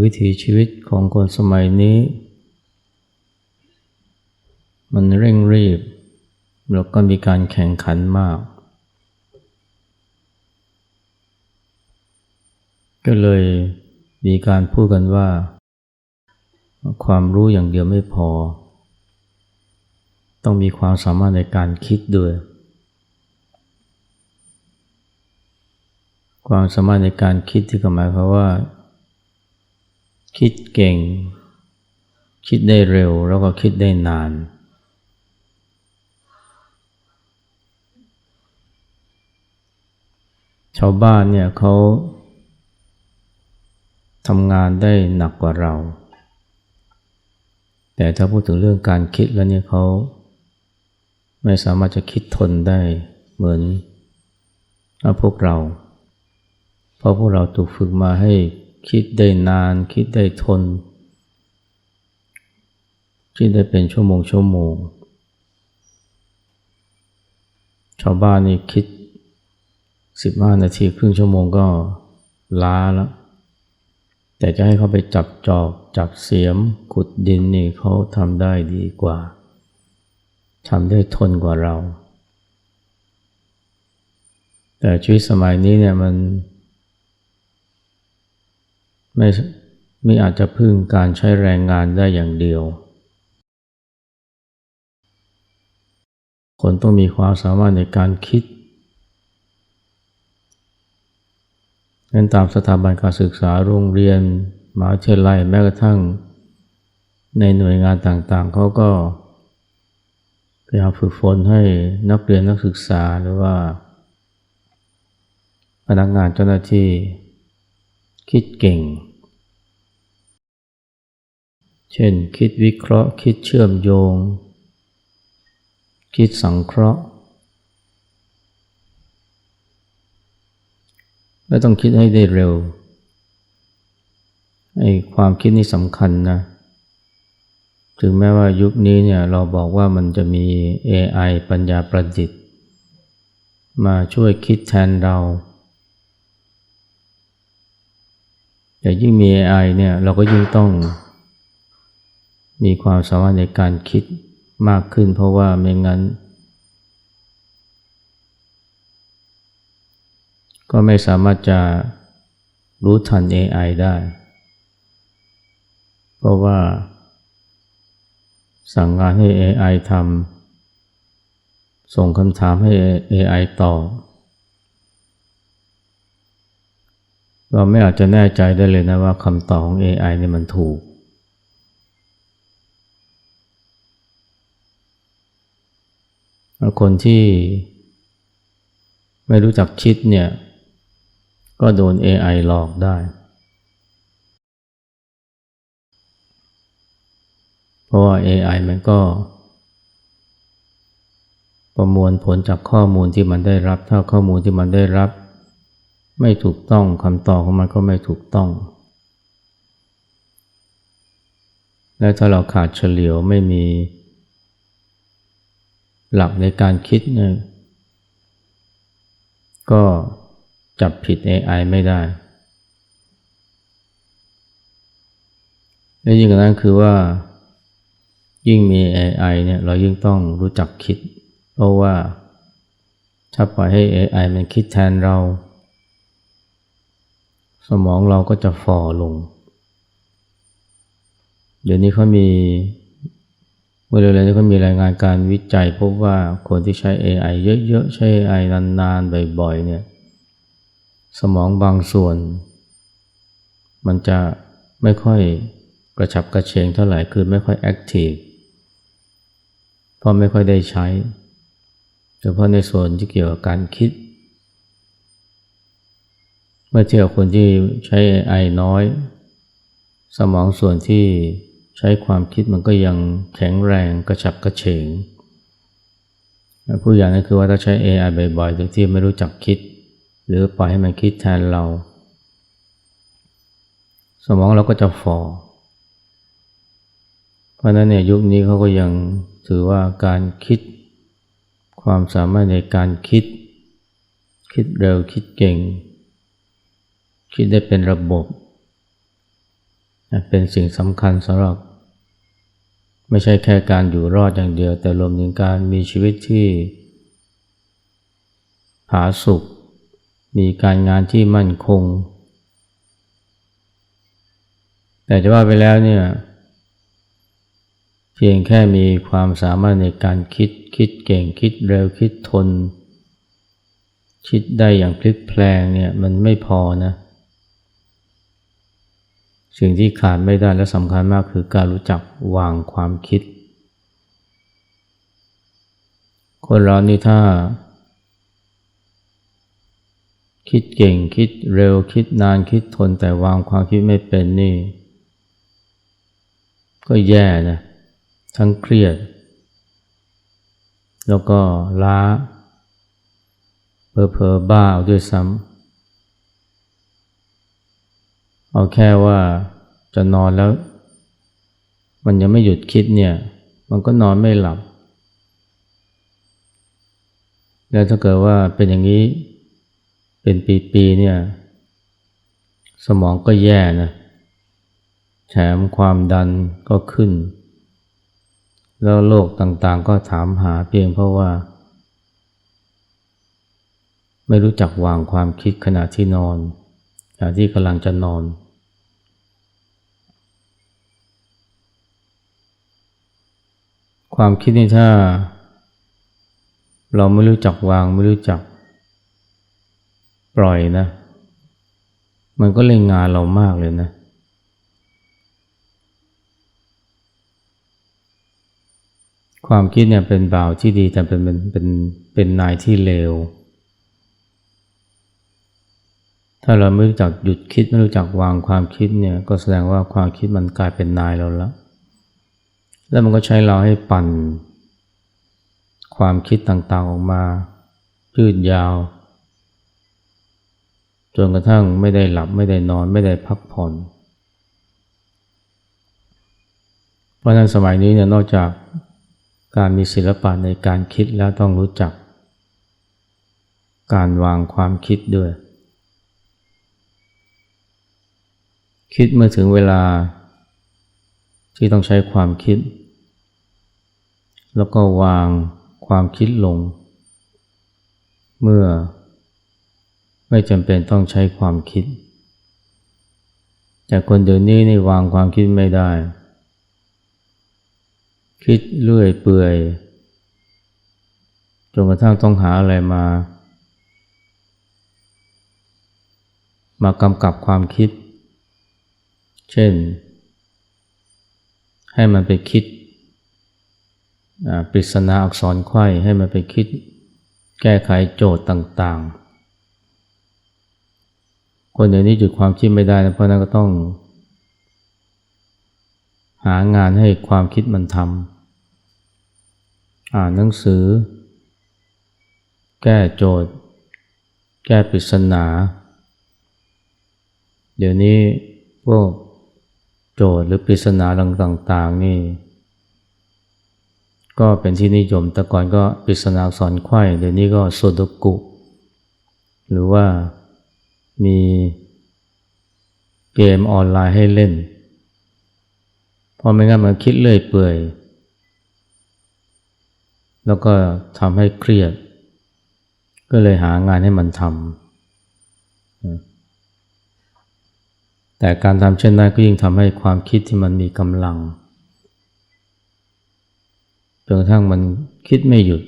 วิถีชีวิตของคนสมัยนี้ มันเร่งรีบ แล้วก็มีการแข่งขันมาก ก็เลยมีการพูดกันว่า ความรู้อย่างเดียวไม่พอ ต้องมีความสามารถในการคิดด้วย ความสามารถในการคิดที่หมายความว่า คิดเก่ง คิดได้เร็วแล้วก็คิดได้นาน ชาวบ้านเนี่ยเขาทำงานได้หนักกว่าเรา แต่ถ้าพูดถึงเรื่องการคิดแล้วเนี่ยเขาไม่สามารถจะคิดทนได้เหมือนพวกเรา เพราะพวกเราถูกฝึกมาให้ คิดได้นาน คิดได้ทน คิดได้เป็นชั่วโมงชั่วโมง ชาวบ้านนี่คิดสิบห้านาทีครึ่งชั่วโมงก็ล้าแล้ว แต่จะให้เขาไปจับจอบ จับเสียม ขุดดินนี่เขาทำได้ดีกว่าทำได้ทนกว่าเรา แต่ชีวิตสมัยนี้เนี่ยมัน ไม่ไม่อาจจะพึ่งการใช้แรงงานได้อย่างเดียว คนต้องมีความสามารถในการคิดนั้นตามสถาบันการศึกษาโรงเรียนมหาวิทยาลัยแม้กระทั่ง ในหน่วยงานต่างๆ เขาก็พยายามฝึกฝนให้นักเรียนนักศึกษาหรือว่า พนักงานเจ้าหน้าที่ คิดเก่ง เช่นคิดวิเคราะห์ คิดเชื่อมโยง คิดสังเคราะห์และต้องคิดให้ได้เร็วไอ้ความคิดนี่สำคัญนะถึงแม้ว่ายุคนี้เนี่ยเราบอกว่ามันจะมี AI ปัญญาประดิษฐ์ มาช่วยคิดแทนเรา แต่ยิ่งมี AI เนี่ยเราก็ยิ่งต้อง มีความสามารถในการคิดมากขึ้น เพราะว่าไม่งั้น ก็ไม่สามารถจะรู้ทัน AI ได้ เพราะว่า สั่งงานให้ AI ทำส่งคำถามให้ AI ตอบ เราไม่อาจจะแน่ใจได้เลยนะว่าคำตอบของ AI นี่มันถูก คนที่ไม่รู้จักคิดเนี่ย ก็โดน AI หลอกได้ เพราะว่า AI มันก็ ประมวลผลจากข้อมูลที่มันได้รับ ถ้าข้อมูลที่มันได้รับ ไม่ถูกต้องคำตอบของมันก็ไม่ถูกต้อง และถ้าเราขาดเฉลียวไม่มี หลักในการคิดเนี่ยก็จับผิด AI ไม่ได้ และยิ่งกว่านั้นคือว่า ยิ่งมี AI เนี่ยเรายิ่งต้องรู้จักคิด เพราะว่าถ้าปล่อยให้ AI มันคิดแทนเรา สมองเราก็จะฝ่อลง เดี๋ยวนี้เขามีเมื่อเร็วๆนี้เขามีรายงานการวิจัยพบว่าคนที่ใช้ AI เยอะๆ ใช้ AI นานๆ บ่อยๆ เนี่ย สมองบางส่วน มันจะไม่ค่อยกระฉับกระเฉงเท่าไหร่ คือไม่ค่อยแอคทีฟ เพราะไม่ค่อยได้ใช้โดยเฉพาะในส่วนที่เกี่ยวกับการคิด เมื่อเทียบคนที่ใช้ AI น้อย สมองส่วนที่ใช้ความคิดมันก็ยังแข็งแรงกระฉับกระเฉงผู้อย่างนั้นคือว่าถ้าใช้ AI บ่อยๆโดยที่ไม่รู้จักคิด หรือปล่อยให้มันคิดแทนเรา สมองเราก็จะฟอเพราะนั้นเนี่ยยุคนี้เขาก็ยังถือว่าการคิด ความสามารถในการคิด คิดเร็วคิดเก่ง คิดได้เป็นระบบ เป็นสิ่งสำคัญสำหรับ ไม่ใช่แค่การอยู่รอดอย่างเดียว แต่รวมถึงการมีชีวิตที่ผาสุกมีการงานที่มั่นคง แต่จะว่าไปแล้วเนี่ยเพียงแค่มีความสามารถในการคิดคิดเก่งคิดเร็วคิดทน คิดได้อย่างพลิกแพลงเนี่ยมันไม่พอนะ สิ่งที่ขาดไม่ได้และสำคัญมากคือการรู้จักวางความคิด คนเรานี่ถ้า คิดเก่งคิดเร็วคิดนานคิดทนแต่วางความคิดไม่เป็นนี่ ก็แย่นะทั้งเครียด แล้วก็ล้าเพอเพอบ้าเอาด้วยซ้ำ เอาแค่ว่าจะนอนแล้ว มันยังไม่หยุดคิดเนี่ย มันก็นอนไม่หลับ แล้วถ้าเกิดว่าเป็นอย่างนี้เป็นปีๆเนี่ย สมองก็แย่นะแถมความดันก็ขึ้น แล้วโรคต่างๆก็ถามหาเพียงเพราะว่า ไม่รู้จักวางความคิดขณะที่นอนขณะที่กำลังจะนอน ความคิดนี่ถ้า เราไม่รู้จักวางไม่รู้จัก ปล่อยนะ มันก็เล่นงานเรามากเลยนะ ความคิดเนี่ยเป็นบ่าวที่ดีแต่เป็นเป็นเป็นเป็นนายที่เลวถ้าเราไม่รู้จักหยุดคิดไม่รู้จักวางความคิดเนี่ยก็แสดงว่าความคิดมันกลายเป็นนายเราแล้ว แล้วมันก็ใช้เราให้ปั่น ความคิดต่างๆออกมา ยืดยาว จนกระทั่งไม่ได้หลับไม่ได้นอนไม่ได้พักผ่อน เพราะนั้นสมัยนี้เนี่ยนอกจากการมีศิลปะในการคิดแล้วต้องรู้จัก การวางความคิดด้วย คิดเมื่อถึงเวลา ที่ต้องใช้ความคิด แล้วก็วางความคิดลง เมื่อไม่จำเป็นต้องใช้ความคิด แต่คนเดี๋ยวนี้นี่วางความคิดไม่ได้ คิดเรื่อยเปื่อยจนกระทั่งต้องหาอะไรมา มากำกับความคิด เช่น ให้มันไปคิดปริศนาอักษรไข่ให้มันไปคิดแก้ไขโจทย์ต่างๆ คนเดี๋ยวนี้หยุดความคิดไม่ได้นะเพราะนั้นก็ต้อง หางานให้ความคิดมันทำอ่านหนังสือ แก้โจทย์ แก้ปริศนา เดี๋ยวนี้พวก โจทย์หรือปริศนาต่างๆนี่ ก็เป็นที่นิยมแต่ก่อนก็ปริศนาสอนไข่เดี๋ยวนี้ก็โซดกุ หรือว่ามีเกมออนไลน์ให้เล่น พอไม่งั้นมันคิดเลื่อยเปื่อย แล้วก็ทำให้เครียด ก็เลยหางานให้มันทำ แต่การทำเช่นนั้นก็ยิ่งทำให้ความคิดที่มันมีกำลังจนกระทั่งมันคิดไม่หยุด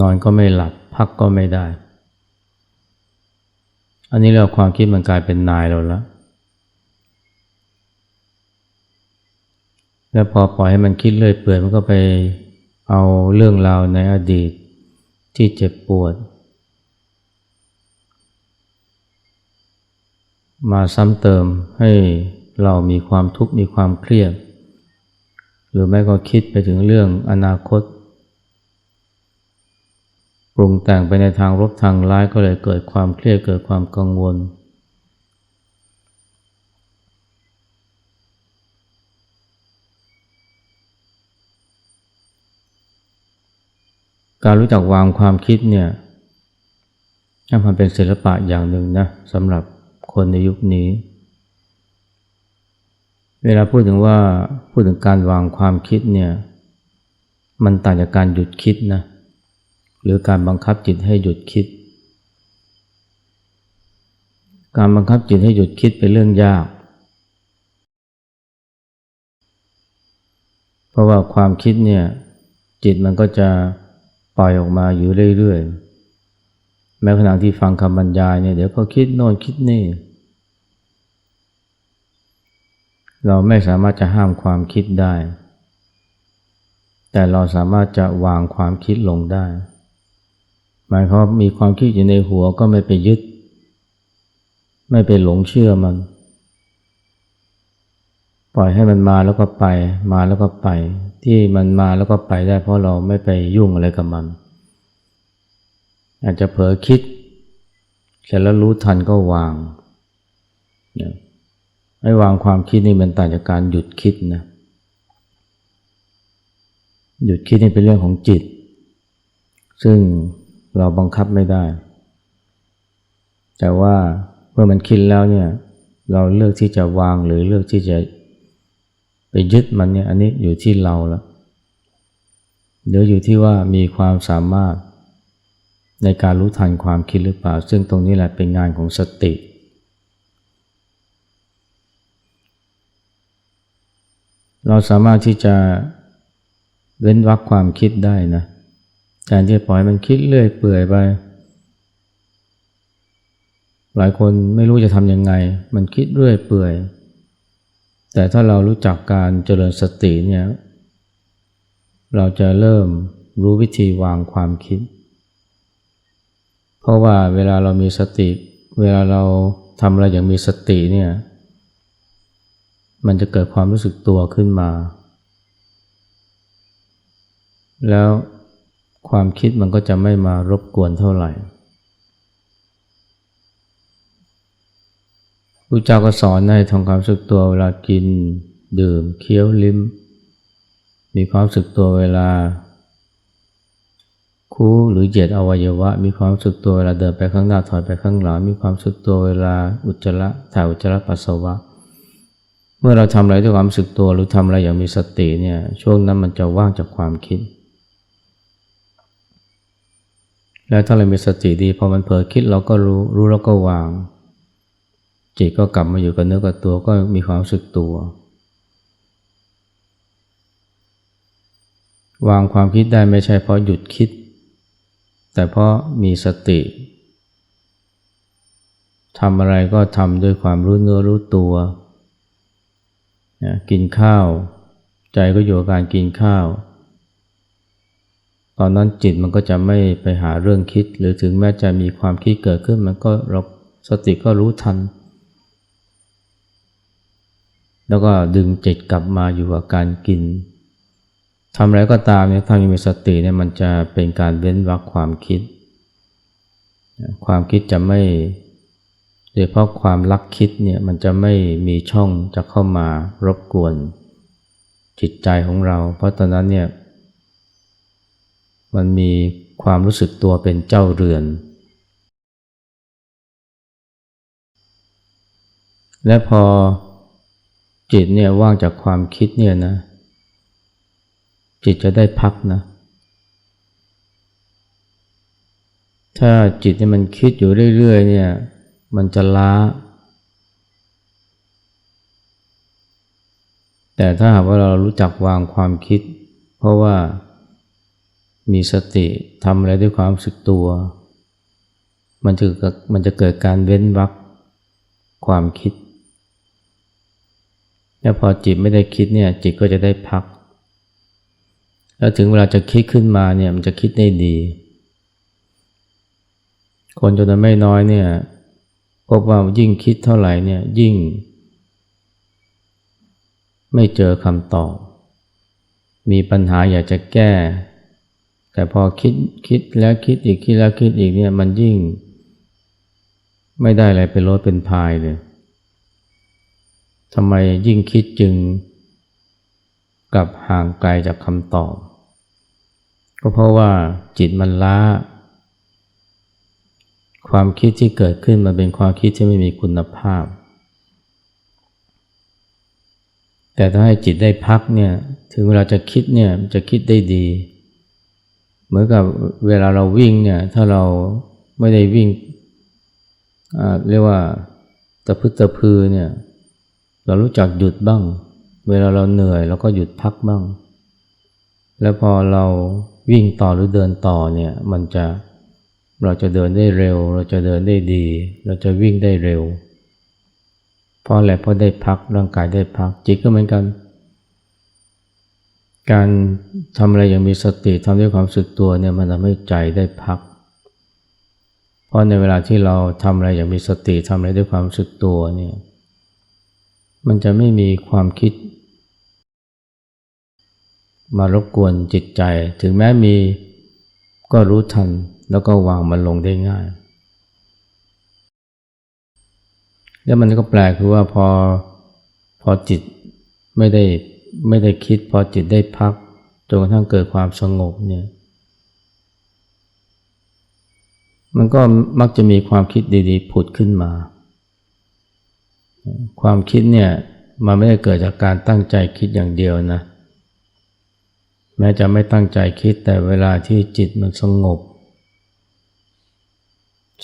นอนก็ไม่หลับ พักก็ไม่ได้ อันนี้เราความคิดมันกลายเป็นนายเราแล้ว แล้วพอปล่อยให้มันคิดเลื่อยเปื่อยมันก็ไปเอาเรื่องราวในอดีตที่เจ็บปวด มาซ้ำเติมให้เรามีความทุกข์มีความเครียด หรือแม้ก็คิดไปถึงเรื่องอนาคต ปรุงแต่งไปในทางลบทางร้ายก็เลยเกิดความเครียดเกิดความกังวล การรู้จักวางความคิดเนี่ยมันเป็นศิลปะอย่างหนึ่งนะสำหรับ คนในยุคนี้ เวลาพูดถึงว่าพูดถึงการวางความคิดเนี่ย มันต่างจากการหยุดคิดนะ หรือการบังคับจิตให้หยุดคิด การบังคับจิตให้หยุดคิดเป็นเรื่องยาก เพราะว่าความคิดเนี่ย จิตมันก็จะปล่อยออกมาอยู่เรื่อยๆแม้ขณะที่ฟังคำบรรยายเนี่ยเดี๋ยวก็คิดโน่นคิดนี่ เราไม่สามารถจะห้ามความคิดได้ แต่เราสามารถจะวางความคิดลงได้ หมายความมีความคิดอยู่ในหัวก็ไม่ไปยึด ไม่ไปหลงเชื่อมัน ปล่อยให้มันมาแล้วก็ไป มาแล้วก็ไป ที่มันมาแล้วก็ไปได้ เพราะเราไม่ไปยุ่งอะไรกับมัน อาจจะเผลอคิดเสร็จแล้วรู้ทันก็วางเนี่ย ให้วางความคิดนี่มันต่างจากการหยุดคิดนะหยุดคิดนี่เป็นเรื่องของจิต ซึ่งเราบังคับไม่ได้ แต่ว่าเมื่อมันคิดแล้วเนี่ยเราเลือกที่จะวางหรือเลือกที่จะไปยึดมันเนี่ยอันนี้อยู่ที่เราแล้วเดี๋ยวอยู่ที่ว่ามีความสามารถในการรู้ทันความคิดหรือเปล่า ซึ่งตรงนี้แหละเป็นงานของสติ เราสามารถที่จะเว้นวักความคิดได้นะแทนที่ปล่อยมันคิดเรื่อยเปื่อยไป หลายคนไม่รู้จะทำยังไง มันคิดเรื่อยเปื่อย แต่ถ้าเรารู้จักการเจริญสติเนี่ย เราจะเริ่มรู้วิธีวางความคิด เพราะว่าเวลาเรามีสติ เวลาเราทำอะไรอย่างมีสติเนี่ย มันจะเกิดความรู้สึกตัวขึ้นมา แล้วความคิดมันก็จะไม่มารบกวนเท่าไหร่พระเจ้าก็สอนให้ทำความรู้สึกตัวเวลากิน ดื่ม เคี้ยวลิ้ม มีความรู้สึกตัวเวลา คู่หรือเหยียดอวัยวะ มีความรู้สึกตัวเวลาเดินไปข้างหน้าถอยไปข้างหลังมีความรู้สึกตัวเวลาอุจจาระถ่ายอุจจาระปัสสาวะ เมื่อเราทำอะไรด้วยความรู้สึกตัวหรือทำอะไรอย่างมีสติเนี่ยช่วงนั้นมันจะว่างจากความคิด แล้วถ้าเรามีสติดีพอมันเผลอคิดเราก็รู้รู้แล้วก็วาง จิตก็กลับมาอยู่กับเนื้อกับตัวก็มีความรู้สึกตัว วางความคิดได้ไม่ใช่เพราะหยุดคิด แต่เพราะมีสติทำอะไรก็ทำด้วยความรู้เนื้อรู้ตัว นะกินข้าว ใจก็อยู่กับการกินข้าว ตอนนั้นจิตมันก็จะไม่ไปหาเรื่องคิด หรือถึงแม้จะมีความคิดเกิดขึ้นมันก็เราสติก็รู้ทัน แล้วก็ดึงจิตกลับมาอยู่กับการกินทำอะไรก็ตามเนี่ยถ้ามีสติเนี่ยมันจะเป็นการเว้นวรรคความคิด ความคิดจะไม่ ดยเพราะความลักคิดเนี่ยมันจะไม่มีช่องจะเข้ามารบกวน จิตใจของเรา เพราะตอนนั้นเนี่ยมันมีความรู้สึกตัวเป็นเจ้าเรือน และพอจิตเนี่ยว่างจากความคิดเนี่ยนะ จิตจะได้พักนะ ถ้าจิตเนี่ยมันคิดอยู่เรื่อยๆเนี่ย มันจะล้า แต่ถ้าหากว่าเรารู้จักวางความคิด เพราะว่ามีสติทำอะไรด้วยความสึกตัว มันจะมันจะเกิดการเว้นวักความคิด แล้วพอจิตไม่ได้คิดเนี่ยจิตก็จะได้พัก แล้วถึงเวลาจะคิดขึ้นมาเนี่ยมันจะคิดได้ดี คนจำนวนไม่น้อยเนี่ย พบว่ายิ่งคิดเท่าไหร่เนี่ยยิ่ง ไม่เจอคำตอบ มีปัญหาอยากจะแก้ แต่พอคิดคิดแล้วคิดอีกคิดแล้วคิดอีกเนี่ยมันยิ่ง ไม่ได้อะไรเป็นรถเป็นพายเลยทำไมยิ่งคิดจึงกลับห่างไกลจากคำตอบ ก็เพราะว่าจิตมันล้า ความคิดที่เกิดขึ้นมันเป็นความคิดที่ไม่มีคุณภาพ แต่ถ้าให้จิตได้พักเนี่ยถึงเวลาจะคิดเนี่ยจะคิดได้ดี เหมือนกับเวลาเราวิ่งเนี่ยถ้าเราไม่ได้วิ่งเรียกว่าตะพึตะพือเนี่ยเรารู้จักหยุดบ้าง เวลาเราเหนื่อยเราก็หยุดพักบ้าง แล้วพอเราวิ่งต่อหรือเดินต่อเนี่ยมันจะ เราจะเดินได้เร็ว เราจะเดินได้ดี เราจะวิ่งได้เร็ว เพราะอะไรเพราะได้พักร่างกายได้พักจิตก็เหมือนกัน การทำอะไรอย่างมีสติทำด้วยความสึกตัวเนี่ยมันทำให้ใจได้พัก เพราะในเวลาที่เราทำอะไรอย่างมีสติทำอะไรด้วยความสึกตัวเนี่ยมันจะไม่มีความคิด มารบกวนจิตใจ ถึงแม้มีก็รู้ทัน แล้วก็วางมันลงได้ง่าย แล้วมันก็แปลกคือว่าพอพอจิตไม่ได้ไม่ได้คิด พอจิตได้พักจนกระทั่งเกิดความสงบเนี่ย มันก็มักจะมีความคิดดีๆ ผุดขึ้นมา ความคิดเนี่ยมันไม่ได้เกิดจากการตั้งใจคิดอย่างเดียวนะ แม้จะไม่ตั้งใจคิดแต่เวลาที่จิตมันสงบ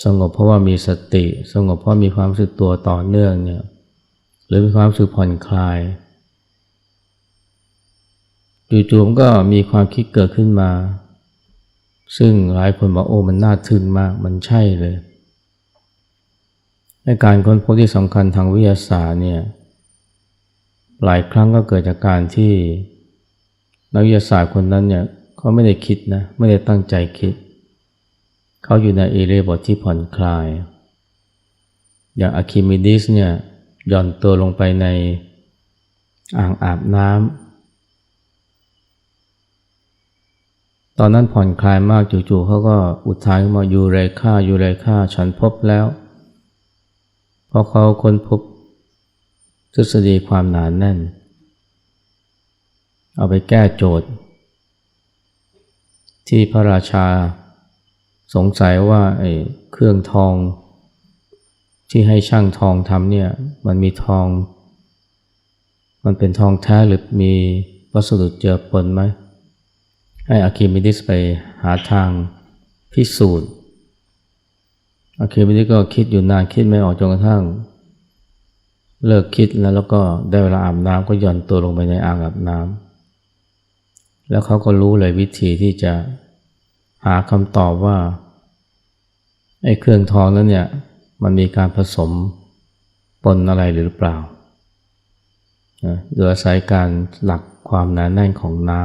สงบเพราะว่ามีสติ สงบเพราะมีความรู้สึกตัวต่อเนื่องเนี่ยหรือมีความรู้สึกผ่อนคลายจู่ๆก็มีความคิดเกิดขึ้นมา ซึ่งหลายคนบอกโอ้มันน่าทึ่งมากมันใช่เลยในการค้นพบที่สำคัญทางวิทยาศาสตร์เนี่ยหลายครั้งก็เกิดจากการที่นักวิทยาศาสตร์คนนั้นเนี่ยเขาไม่ได้คิดนะไม่ได้ตั้งใจคิด เขาอยู่ในเอเรียบทที่ผ่อนคลาย อย่างอะคิมิดิสเนี่ยย่อนตัวลงไปในอ่างอาบน้ำตอนนั้นผ่อนคลายมากจู่ๆเขาก็อุทานมาอยู่ไรค่าอยู่ไรค่าฉันพบแล้วเพราะเขาค้นพบทฤษฎีความหนานแน่น เอาไปแก้โจทย์ ที่พระราชา สงสัยว่าไอ้เครื่องทอง ที่ให้ช่างทองทำเนี่ยมันมีทอง มันเป็นทองแท้หรือมีวัสดุเจือปนไหมให้อาคิมิดิสไปหาทางพิสูจน์อาคิมิดิสก็คิดอยู่นานคิดไม่ออกจนกระทั่ง เลิกคิดแล้วแล้วก็ได้เวลาอาบน้ำก็หย่อนตัวลงไปในอ่างอาบน้ำแล้วเขาก็รู้เลยวิธีที่จะ หาคำตอบว่าไอ้เครื่องทองนั้นเนี่ยมันมีการผสมปนอะไรหรือเปล่าโดยอาศัยการหลักความหนาแน่นของน้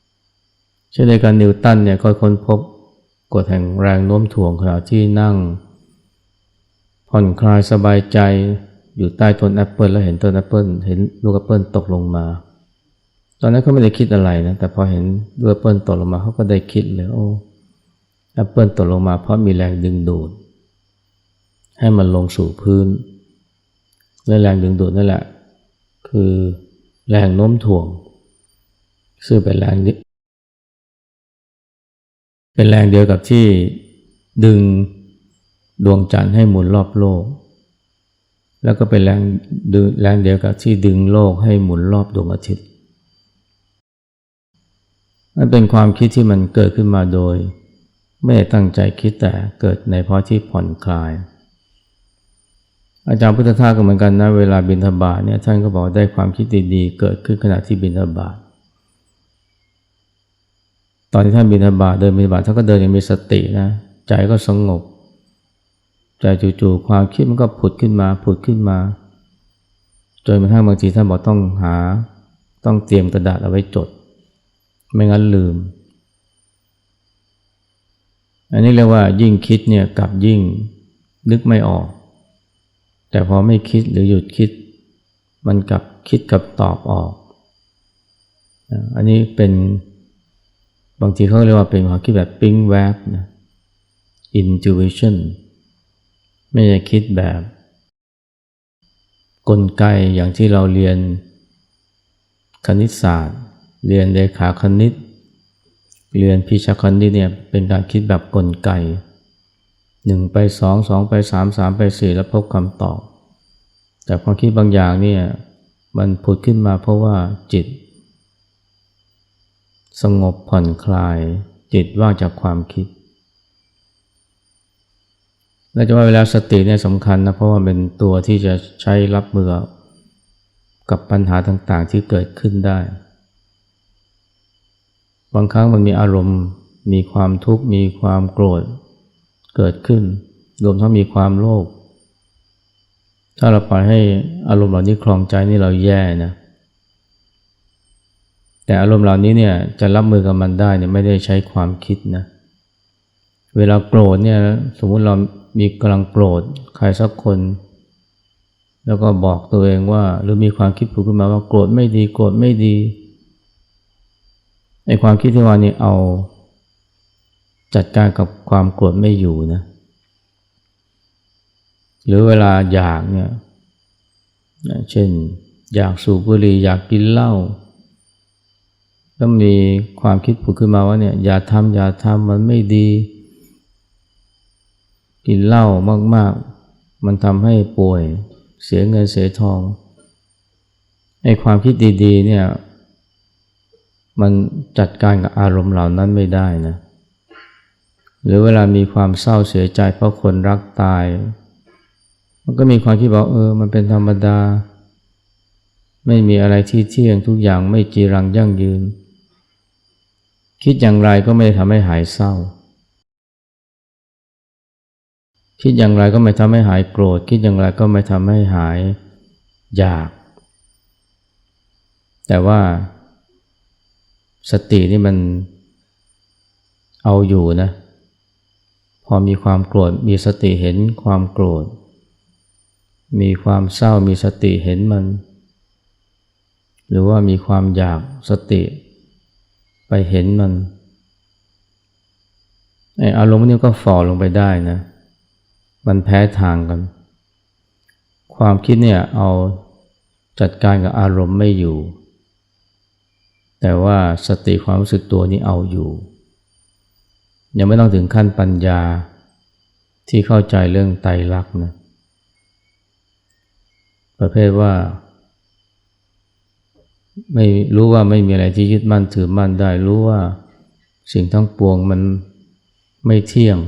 ำเช่นในการนิวตันเนี่ยก็ค้นพบกฎแห่งแรงโน้มถ่วงขณะที่นั่ง ผ่อนคลายสบายใจอยู่ใต้ต้นแอปเปิลแล้วเห็นต้นแอปเปิลเห็นลูกแอปเปิลตกลงมา ตอนนั้นเขาไม่ได้คิดอะไรนะแต่พอเห็นแอปเปิลตกลงมาเขาก็ได้คิดเลยโอ้แอปเปิลตกลงมาเพราะมีแรงดึงดูด ให้มันลงสู่พื้น และแรงดึงดูดนั่นแหละ คือแรงโน้มถ่วง ซึ่งเป็นแรงเป็นแรงเดียวกับที่ดึงดวงจันทร์ให้หมุนรอบโลก แล้วก็เป็นแรงดึงแรงเดียวกับที่ดึงโลกให้หมุนรอบดวงอาทิตย์ มันเป็นความคิดที่มันเกิดขึ้นมาโดย ไม่ได้ตั้งใจคิดแต่เกิดในเพราะที่ผ่อนคลาย อาจารย์พุทธทาสก็เหมือนกันนะเวลาบินทบาทเนี่ยท่านก็บอกได้ความคิดดีๆเกิดขึ้นขณะที่บินทบาทตอนที่ท่านบินทบาทเดินบินทบาทท่านก็เดินอย่างมีสตินะใจก็สงบใจจู่ๆความคิดมันก็ผุดขึ้นมาผุดขึ้นมาจนกระทั่งบางทีท่านบอกต้องหา ต้องเตรียมกระดาษเอาไว้จด ไม่งั้นลืม อันนี้เรียกว่ายิ่งคิดเนี่ยกับยิ่งนึกไม่ออก แต่พอไม่คิดหรือหยุดคิด มันกับคิดกับตอบออก อันนี้เป็นบางทีเขาเรียกว่าเป็นความคิดแบบปิ้งแวบนะ intuition ไม่ใช่คิดแบบ กลไกอย่างที่เราเรียนคณิตศาสตร์ เรียนเลขาคณิต เรียนพิชคณิตเนี่ยเป็นการคิดแบบกลไกหนึ่งไปสองสองไปสามสามไปสี่แล้วพบคำตอบ แต่ความคิดบางอย่างเนี่ยมันผุดขึ้นมาเพราะว่าจิต สงบผ่อนคลาย จิตว่างจากความคิดและจะว่าเวลาสติเนี่ยสำคัญนะเพราะว่าเป็นตัวที่จะใช้รับมือกับปัญหาต่างๆที่เกิดขึ้นได้ บางครั้งมันมีอารมณ์ มีความทุกข์ มีความโกรธเกิดขึ้น รวมทั้งมีความโลภ ถ้าเราปล่อยให้อารมณ์เหล่านี้คลองใจนี่เราแย่นะ แต่อารมณ์เหล่านี้เนี่ยจะรับมือกับมันได้เนี่ยไม่ได้ใช้ความคิดนะ เวลาโกรธเนี่ยสมมุติเรามีกำลังโกรธใครสักคน แล้วก็บอกตัวเองว่าหรือมีความคิดผุดขึ้นมาว่าโกรธไม่ดีโกรธไม่ดี ไอ้ความคิดที่ว่านี่เอาจัดการกับความโกรธไม่อยู่นะ หรือเวลาอยากเนี่ยเช่น อยากสูบบุหรี่อยากกินเหล้าก็มีความคิดผุดขึ้นมาว่าเนี่ยอย่าทำอย่าทำมันไม่ดี กินเหล้ามากๆ มันทำให้ป่วยเสียเงินเสียทองไอ้ความคิดดีๆเนี่ย มันจัดการกับอารมณ์เหล่านั้นไม่ได้นะ หรือเวลามีความเศร้าเสียใจเพราะคนรักตาย มันก็มีความคิดบอกเออ มันเป็นธรรมดา ไม่มีอะไรที่เที่ยงทุกอย่างไม่จีรังยั่งยืน คิดอย่างไรก็ไม่ทำให้หายเศร้า คิดอย่างไรก็ไม่ทำให้หายโกรธ คิดอย่างไรก็ไม่ทำให้หายอยาก แต่ว่า สตินี่มันเอาอยู่นะ พอมีความโกรธมีสติเห็นความโกรธ มีความเศร้ามีสติเห็นมัน หรือว่ามีความอยากสติไปเห็นมันไออารมณ์นี้ก็ฝ่อลงไปได้นะ มันแพ้ทางกัน ความคิดเนี่ยเอาจัดการกับอารมณ์ไม่อยู่ แต่ว่าสติความรู้สึกตัวนี้เอาอยู่ ยังไม่ต้องถึงขั้นปัญญาที่เข้าใจเรื่องไตรลักษณ์นะประเภทว่า ไม่รู้ว่าไม่มีอะไรที่ยึดมั่นถือมั่นได้ รู้ว่าสิ่งทั้งปวงมันไม่เที่ยง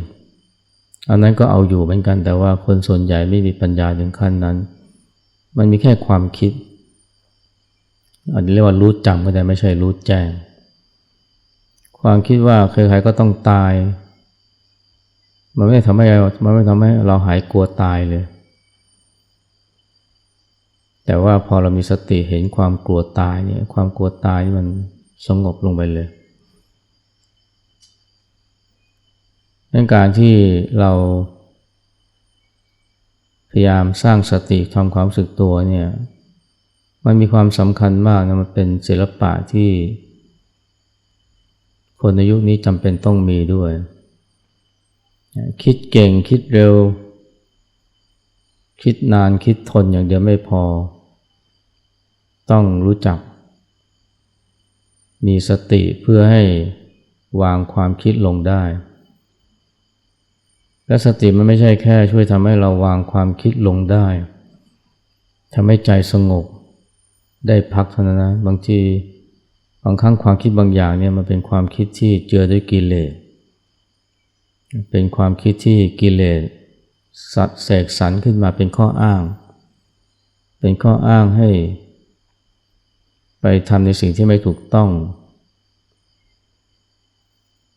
อันนั้นก็เอาอยู่เหมือนกัน แต่ว่าคนส่วนใหญ่ไม่มีปัญญาถึงขั้นนั้น มันมีแค่ความคิด อาจจะเรียกว่ารู้จำก็ได้ไม่ใช่รู้แจ้ง ความคิดว่าใครๆก็ต้องตาย มันไม่ทำให้เรามันไม่ทำให้เราหายกลัวตายเลย แต่ว่าพอเรามีสติเห็นความกลัวตายเนี่ยความกลัวตายมันสงบลงไปเลยดังการที่เราพยายามสร้างสติทำความสึกตัวเนี่ย มันมีความสำคัญมากนะมันเป็นศิลปะที่ คนในยุคนี้จำเป็นต้องมีด้วย คิดเก่งคิดเร็ว คิดนานคิดทนอย่างเดียวไม่พอ ต้องรู้จัก มีสติเพื่อให้วางความคิดลงได้ และสติมันไม่ใช่แค่ช่วยทำให้เราวางความคิดลงได้ทำให้ใจสงบ ได้พักเท่านั้นนะบางทีบางครั้งความคิดบางอย่างเนี่ยมันเป็นความคิดที่เจือด้วยกิเลสเป็นความคิดที่กิเลสสัตเสกสรรขึ้นมาเป็นข้ออ้าง เป็นข้ออ้างให้ ไปทำในสิ่งที่ไม่ถูกต้อง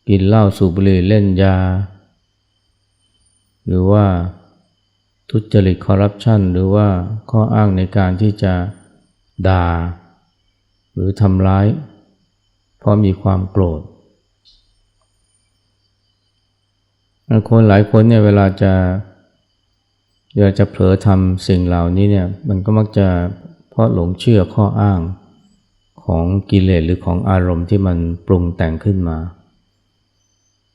กินเหล้าสูบบุหรี่เล่นยา หรือว่าทุจริตคอร์รัปชันหรือว่าข้ออ้างในการที่จะ ด่า หรือทำร้าย เพราะมีความโกรธคนหลายคนเนี่ยเวลาจะเวลาจะเผลอทำสิ่งเหล่านี้เนี่ยมันก็มักจะเพราะหลงเชื่อข้ออ้างของกิเลสหรือของอารมณ์ที่มันปรุงแต่งขึ้นมา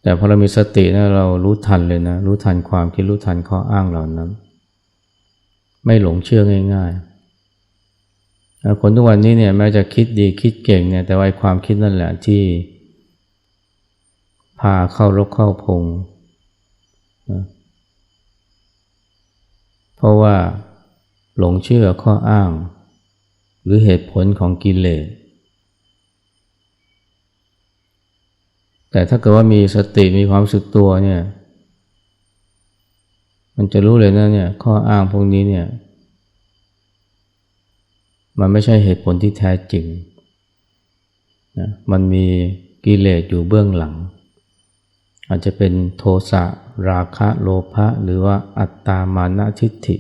แต่พอเรามีสตินะเรารู้ทันเลยนะ รู้ทันความคิดรู้ทันข้ออ้างเหล่านั้น ไม่หลงเชื่อง่าย ๆ คนทุกวันนี้เนี่ยแม้จะคิดดีคิดเก่งเนี่ยแต่ว่าความคิดนั่นแหละที่ พาเข้ารกเข้าพงนะเพราะว่าหลงเชื่อข้ออ้าง หรือเหตุผลของกิเลสแต่ถ้าเกิดว่ามีสติมีความสึกตัวเนี่ย มันจะรู้เลยนะเนี่ยข้ออ้างพวกนี้เนี่ย มันไม่ใช่เหตุผลที่แท้จริงนะมันมีกิเลสอยู่เบื้องหลัง อาจจะเป็นโทสะราคะโลภะหรือว่าอัตตามานะทิฏฐิ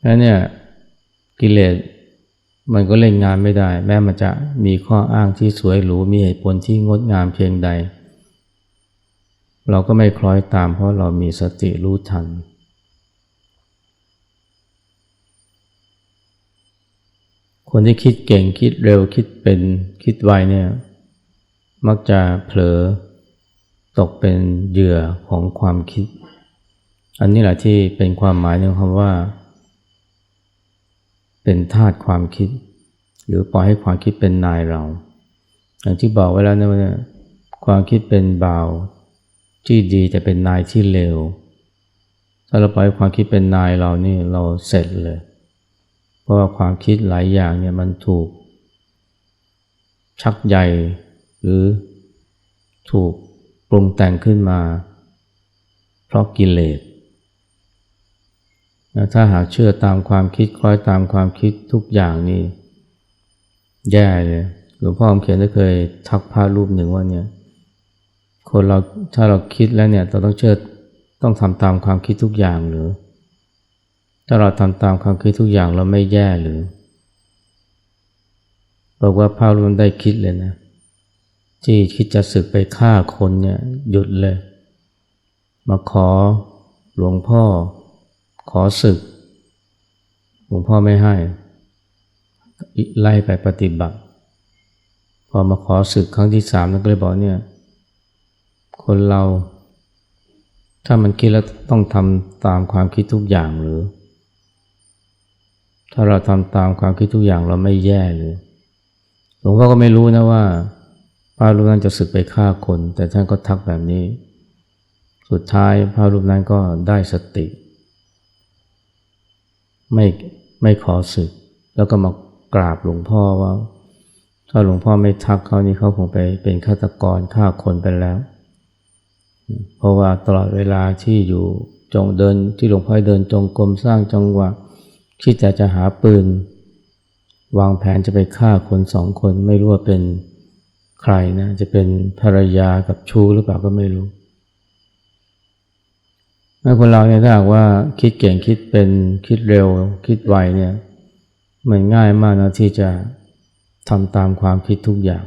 แล้วเนี่ยกิเลสมันก็เล่นงานไม่ได้ แม้มันจะมีข้ออ้างที่สวยหรูมีเหตุผลที่งดงามเพียงใด เราก็ไม่คล้อยตามเพราะเรามีสติรู้ทัน คนที่คิดเก่งคิดเร็วคิดเป็นคิดไวเนี่ย มักจะเผลอตกเป็นเหยื่อของความคิด อันนี้แหละที่เป็นความหมายของคำว่า เป็นทาสความคิด หรือปล่อยให้ความคิดเป็นนายเรา อย่างที่บอกไว้แล้วนะว่าความคิดเป็นบ่าวที่ดีแต่เป็นนายที่เลวถ้าเราปล่อยความคิดเป็นนายเรานี่เราเสร็จเลย ราะว่าความคิดหลายอย่างเนี่ยมันถูก ชักใยหรือถูกปรุงแต่งขึ้นมา เพราะกิเลสถ้าหากเชื่อตามความคิดคล้อยตามความคิดทุกอย่างนี่แย่เลยหลวงพ่อเขียนได้เคยทักพระรูปหนึ่งว่าเนี่ยคนเราถ้าเราคิดแล้วเนี่ยเราต้องเชื่อต้องทำตามความคิดทุกอย่างหรือ ถ้าเราทำตามความคิดทุกอย่างเราไม่แย่หรือบอกว่าพระรูปได้คิดเลยนะที่คิดจะศึกไปฆ่าคนเนี่ยหยุดเลย มาขอหลวงพ่อ ขอศึก หลวงพ่อไม่ให้ ไล่ไปปฏิบัติ พอมาขอศึกครั้งที่สามนั่นก็เลยบอกเนี่ย คนเรา ถ้ามันคิดแล้วต้องทำตามความคิดทุกอย่างหรือ ถ้าเราทำตามความคิดทุกอย่างเราไม่แย่หรือหลวงพ่อก็ไม่รู้นะว่าพระรูปนั้นจะศึกไปฆ่าคน แต่ท่านก็ทักแบบนี้ สุดท้ายพระรูปนั้นก็ได้สติ ไม่ไม่ขอศึก แล้วก็มากราบหลวงพ่อว่า ถ้าหลวงพ่อไม่ทักเขานี่เขาคงไปเป็นฆาตกรฆ่าคนไปแล้ว เพราะว่าตลอดเวลาที่อยู่จงเดินที่หลวงพ่อเดินจงกรมสร้างจังหวะ คิดแต่จะหาปืน วางแผนจะไปฆ่าคนสองคนไม่รู้ว่าเป็นใครนะจะเป็นภรรยากับชู้หรือเปล่าก็ไม่รู้เมื่อคนเราเนี่ยถ้าหากว่าคิดเก่งคิดเป็นคิดเร็ว คิดไวเนี่ยมันง่ายมากนะที่จะทำตามความคิดทุกอย่าง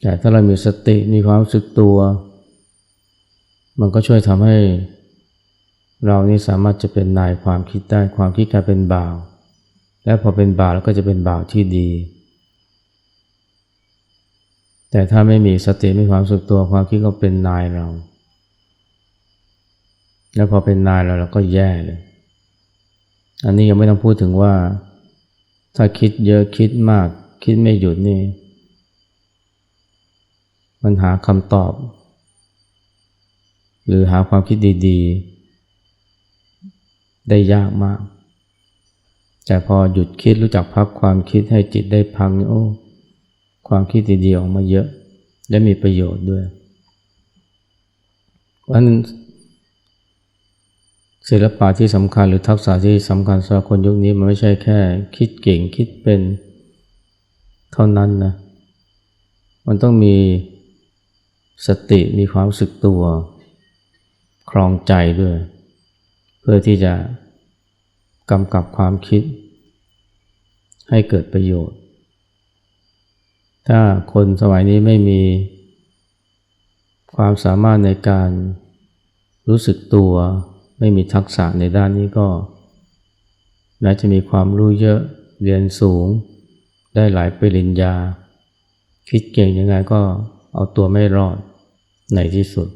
แต่ถ้าเรามีสติมีความรู้สึกตัว มันก็ช่วยทำให้ เรานี่สามารถจะเป็นนายความคิดได้ความคิดกลายเป็นบ่าว และพอเป็นบ่าวแล้วก็จะเป็นบ่าวที่ดี แต่ถ้าไม่มีสติไม่ความสุขตัวความคิดก็เป็นนายเรา แล้วพอเป็นนายเราเราก็แย่เลยอันนี้ยังไม่ต้องพูดถึงว่า ถ้าคิดเยอะคิดมาก คิดไม่หยุดนี่มันหาคำตอบ หรือหาความคิดดี ๆ ได้ยากมาก แต่พอหยุดคิดรู้จักพักความคิดให้จิตได้พักนี่โอ้ ความคิดดีๆออกมาเยอะ และมีประโยชน์ด้วยเพราะนั้นศิลปะที่สำคัญหรือทักษะที่สำคัญสำหรับคนยุคนี้มันไม่ใช่แค่ คิดเก่งคิดเป็นเท่านั้นนะ มันต้องมีสติมีความสึกตัว ครองใจด้วย เพื่อที่จะกำกับความคิด ให้เกิดประโยชน์ ถ้าคนสมัยนี้ไม่มีความสามารถในการรู้สึกตัวไม่มีทักษะในด้านนี้ก็แม้จะมีความรู้เยอะเรียนสูง ได้หลายปริญญา คิดเก่งยังไงก็เอาตัวไม่รอดในที่สุด